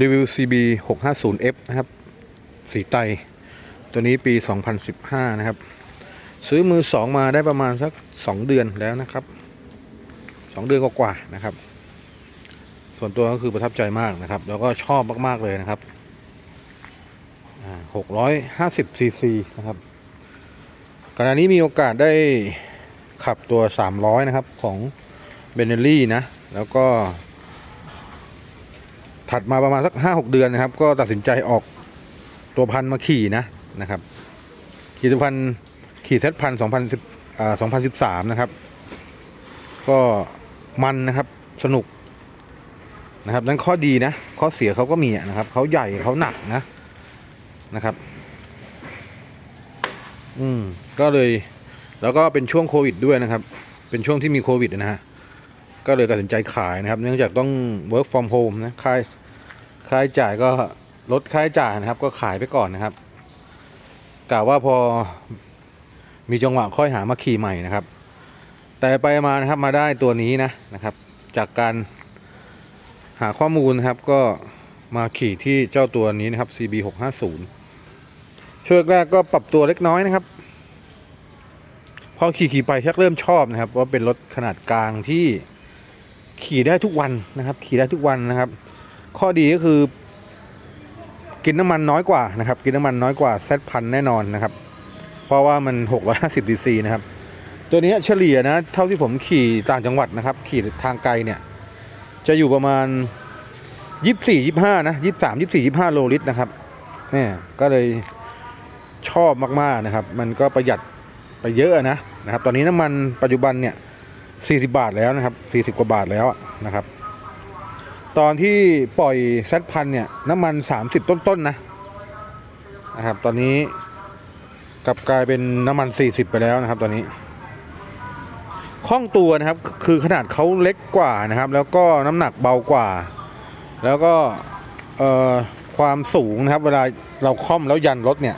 รีวิว CB 650F นะครับ สีไต ตัวนี้ปี 2015 นะครับ ซื้อมือสองมาได้ประมาณสัก 2 เดือนแล้วนะครับ 2 เดือนกว่าๆนะครับ ส่วนตัวก็คือประทับใจมากนะครับ แล้วก็ชอบมากๆเลยนะครับอ่า650ซีซีนะครับขณะนี้มีโอกาสได้ขับตัว 300 นะครับ ของเบนเนลลี่นะ แล้วก็ ถัดมาประมาณสักห้าหกเดือนนะครับ ก็ตัดสินใจออกตัวพันมาขี่นะนะครับ ขี่ตัวพันขี่เซตพันสองพันสิบอ่าสองพันสิบสามนะครับ ก็มันนะครับสนุกนะครับนั่นข้อดีนะ ข้อเสียเขาก็มีนะครับเขาใหญ่เขาหนักนะนะครับ อืมก็เลย แล้วก็เป็นช่วงโควิดด้วยนะครับ เป็นช่วงที่มีโควิดนะฮะ ก็เลยตัดสินใจขายนะครับ เนื่องจากต้อง work from home นะค่าค่าใช้จ่ายก็ลดค่าใช้จ่ายนะครับ ก็ขายไปก่อนนะครับกล่าวว่าพอมีจังหวะค่อยหามาขี่ใหม่นะครับ แต่ไปมานะครับมาได้ตัวนี้นะนะครับ จากการหาข้อมูลนะครับก็มาขี่ที่เจ้าตัวนี้นะครับ CB 650ช่วงแรกก็ปรับตัวเล็กน้อยนะครับ พอขี่ขี่ไปชักเริ่มชอบนะครับ ว่าเป็นรถขนาดกลางที่ ขี่ได้ทุกวันนะครับ ขี่ได้ทุกวันนะครับ ข้อดีก็คือ กินน้ำมันน้อยกว่านะครับ กินน้ำมันน้อยกว่าเซตพันแน่นอนนะครับ เพราะว่ามัน 650ดีซีนะครับ ตัวนี้เฉลี่ยนะ เท่าที่ผมขี่ต่างจังหวัดนะครับ ขี่ทางไกลเนี่ย จะอยู่ประมาณ 24 25 นะ 23 24 25 โลลิตรนะครับเนี่ยก็เลยชอบมากๆนะครับ มันก็ประหยัดไปเยอะนะนะครับ ตอนนี้น้ำมันปัจจุบันเนี่ย 40บาทแล้วนะครับ40กว่าบาทแล้วนะครับ ตอนที่ปล่อยแซดพันเนี่ยน้ำมัน30ต้นๆนนะนะครับตอนนี้กลับกลายเป็นน้ำมัน40ไปแล้วนะครับ ตอนนี้คล่องตัวนะครับคือขนาดเขาเล็กกว่านะครับ แล้วก็น้ำหนักเบากว่า แล้วก็ความสูงนะครับ เวลาเราค่อมแล้วยันรถเนี่ย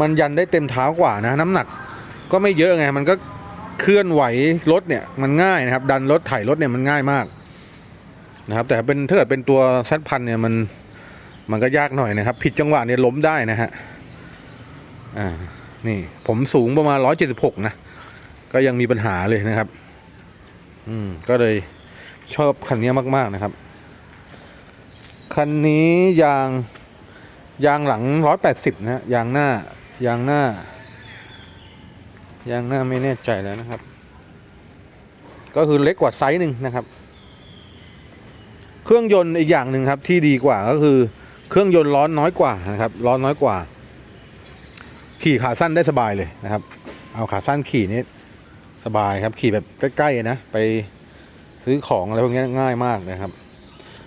มันยันได้เต็มเท้ากว่านะ น้ำหนักก็ไม่เยอะไงมันก็ เคลื่อนไหวรถเนี่ยมันง่ายนะครับ ดันรถไถรถเนี่ยมันง่ายมากนะครับ แต่เป็นถ้าเกิดเป็นตัวแซดพันเนี่ยมันมันก็ยากหน่อยนะครับ ผิดจังหวะเนี่ยล้มได้นะฮะอ่านี่ผมสูงประมาณร้อยเจ็ดสิบหกนะ ก็ยังมีปัญหาเลยนะครับ อืมก็เลยชอบคันนี้มากๆนะครับ คันนี้ยางยางหลังร้อยแปดสิบนะฮะยางหน้ายางหน้า ยางหน้าไม่แน่ใจแล้วนะครับ ก็คือเล็กกว่าไซส์หนึ่งนะครับ เครื่องยนต์อีกอย่างหนึ่งครับที่ดีกว่าก็คือ เครื่องยนต์ร้อนน้อยกว่านะครับ ร้อนน้อยกว่า ขี่ขาสั้นได้สบายเลยนะครับ เอาขาสั้นขี่นี่สบายครับ ขี่แบบใกล้ๆนะไปซื้อของอะไรพวกนี้ง่ายมากนะครับ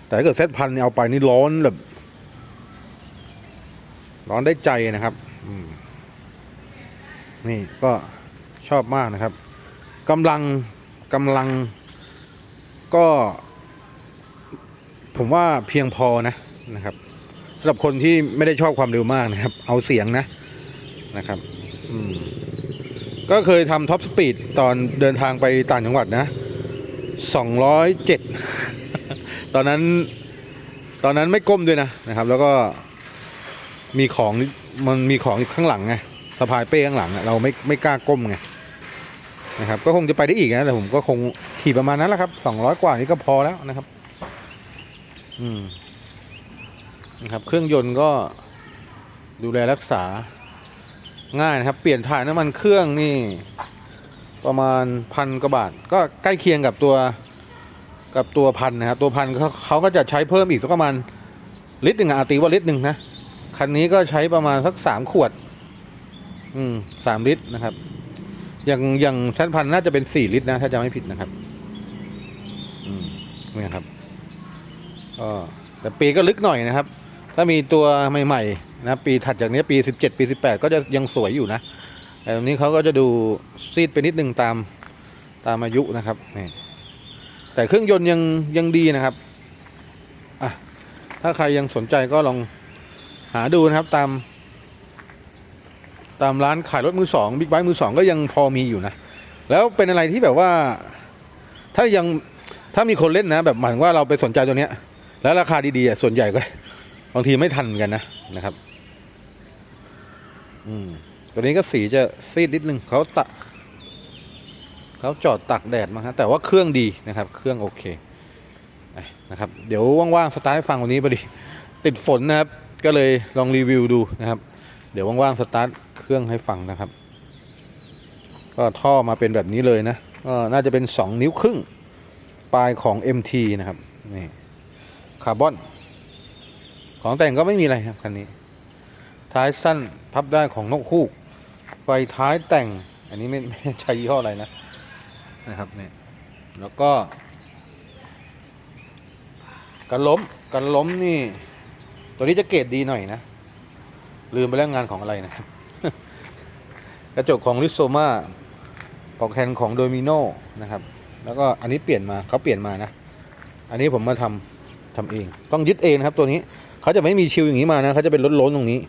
แต่ถ้าเกิดเซตพันเนี่เอาไปนี่ร้อนแบบร้อนได้ใจนะครับนี่ก็ ชอบมากนะครับกำลังกำลังก็ ผมว่าเพียงพอนะนะครับสำหรับคนที่ไม่ได้ชอบความเร็วมากนะครับ เอาเสียงนะนะครับก็เคยทำท็อปสปีดตอนเดินทางไปต่างจังหวัดนะสองร้อยเจ็ดตอนนั้นตอนนั้นไม่ก้มด้วยนะนะครับ แล้วก็มีของมันมีของข้างหลังไงสะพายเป้ข้างหลังเราไม่ไม่กล้าก้มไง นะครับ ก็คงจะไปได้อีกนะแต่ผมก็คงขี่ประมาณนั้นแหละครับสองร้อยกว่านี้ก็พอแล้วนะครับ อืมนะครับ เครื่องยนต์ก็ดูแลรักษาง่ายนะครับ เปลี่ยนถ่ายน้ำมันเครื่องนี่ ประมาณพันกว่าบาท ก็ใกล้เคียงกับตัวกับตัวพันนะครับ ตัวพันเขาเขาก็จะใช้เพิ่มอีกสักประมาณลิตรหนึ่งอะอาตีว่าลิตรหนึ่งนะคันนี้ก็ใช้ประมาณสักสามขวด อืมสามลิตรนะครับ อย่างอย่างแซนพันน่าจะเป็นสี่ลิตรนะ ถ้าจะไม่ผิดนะครับ อืมนี่ครับก็แต่ปีก็ลึกหน่อยนะครับ ถ้ามีตัวใหม่ๆนะปีถัดจากนี้ปีสิบเจ็ดปีสิบแปดก็จะยังสวยอยู่นะ แต่ตรงนี้เขาก็จะดูซีดไปนิดนึงตามตามอายุนะครับนี่แต่เครื่องยนต์ยังยังดีนะครับอะถ้าใครยังสนใจก็ลองหาดูนะครับตาม ตามร้านขายรถมือสองบิ๊กไบค์มือสองก็ยังพอมีอยู่นะ แล้วเป็นอะไรที่แบบว่า ถ้ายังถ้ามีคนเล่นนะ แบบหมายว่าเราไปสนใจตัวเนี้ย แล้วราคาดีๆส่วนใหญ่ก็บางทีไม่ทันกันนะนะครับ อืมตัวนี้ก็สีจะซีดนิดนึงเขาตะเขาจอดตักแดดมาฮะแต่ว่าเครื่องดีนะครับ เครื่องโอเคนะครับ เดี๋ยวว่างๆสตาร์ทให้ฟังวันนี้พอดี ติดฝนนะครับ ก็เลยลองรีวิวดูนะครับ เดี๋ยวว่างๆสตาร์ท เครื่องให้ฟังนะครับ ก็ท่อมาเป็นแบบนี้เลยนะก็น่าจะเป็น 2 นิ้วครึ่ง ปลายของ MT นะครับนี่คาร์บอน ของแต่งก็ไม่มีอะไรครับคันนี้ ท้ายสั้นพับได้ของนกฮูกไฟท้ายแต่งอันนี้ไม่ไม่ใช่ยี่ห้ออะไรนะนะครับเนี่ยแล้วก็กันล้มกันล้มนี่ ตัวนี้จะเกรดดีหน่อยนะ ลืมไปแล้วงานของอะไรนะครับ ระจกของลิโซมาปอกแฮนด์ของโดมิโนนะครับ แล้วก็อันนี้เปลี่ยนมาเขาเปลี่ยนมานะ อันนี้ผมมาทำทำเอง ต้องยึดเองนะครับตัวนี้เขาจะไม่มีชิวอย่างนี้มานะเขาจะเป็นล้นๆตรงนี้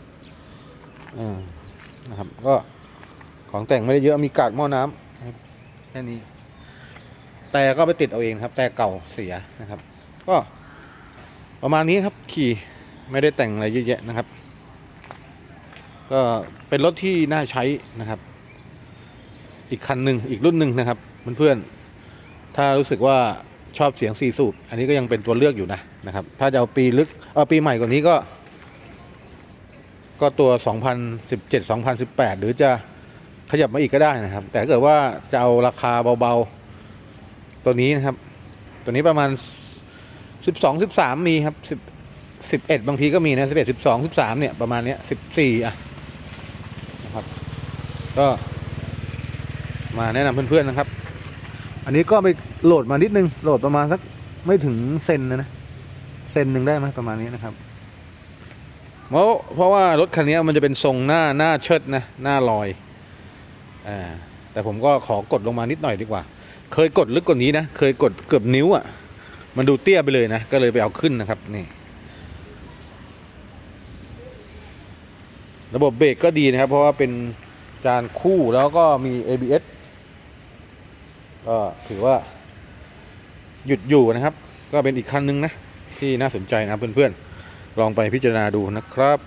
อ่านะครับก็ของแต่งไม่ได้เยอะมีกาดหม้อน้ำนะครับแค่นี้ แต่ก็ไปติดเอาเองครับ แต่เก่าเสียนะครับ ก็ประมาณนี้ครับขี่ไม่ได้แต่งอะไรเยอะแยะนะครับ ก็เป็นรถที่น่าใช้นะครับ อีกคันหนึ่งอีกรุ่นหนึ่งนะครับเพื่อนๆถ้ารู้สึกว่าชอบเสียงสี่สูบอันนี้ก็ยังเป็นตัวเลือกอยู่นะนะครับ ถ้าจะเอาปีลึกเอาปีใหม่กว่านี้ก็ ก็ตัว 2017 2018 หรือจะขยับมาอีกก็ได้นะครับ แต่ถ้าเกิดว่าจะเอาราคาเบาๆ ตัวนี้นะครับ ตัวนี้ประมาณ 12 13 มีครับ10 11 บางทีก็มีนะ11 12 13 เนี่ย ประมาณเนี้ย14 อะนะ ก็ มาแนะนำเพื่อนๆนะครับ อันนี้ก็ไปโหลดมานิดนึงโหลดประมาณสักไม่ถึงเซนนะนะเซนหนึ่งได้ไหมประมาณนี้นะครับเพราะเพราะว่ารถคันนี้มันจะเป็นทรงหน้าหน้าเชิดนะหน้าลอยอ่าแต่ผมก็ขอกดลงมานิดหน่อยดีกว่า เคยกดลึกกว่านี้นะ เคยกดเกือบนิ้วอะ่ะ มันดูเตี้ยไปเลยนะ ก็เลยไปเอาขึ้นนะครับนี่ ระบบเบรกก็ดีนะครับ เพราะว่าเป็น จานคู่แล้วก็มี ABS ก็ถือว่าหยุดอยู่นะครับ ก็เป็นอีกคันนึงนะ ที่น่าสนใจนะเพื่อนๆ ลองไปพิจารณาดูนะครับ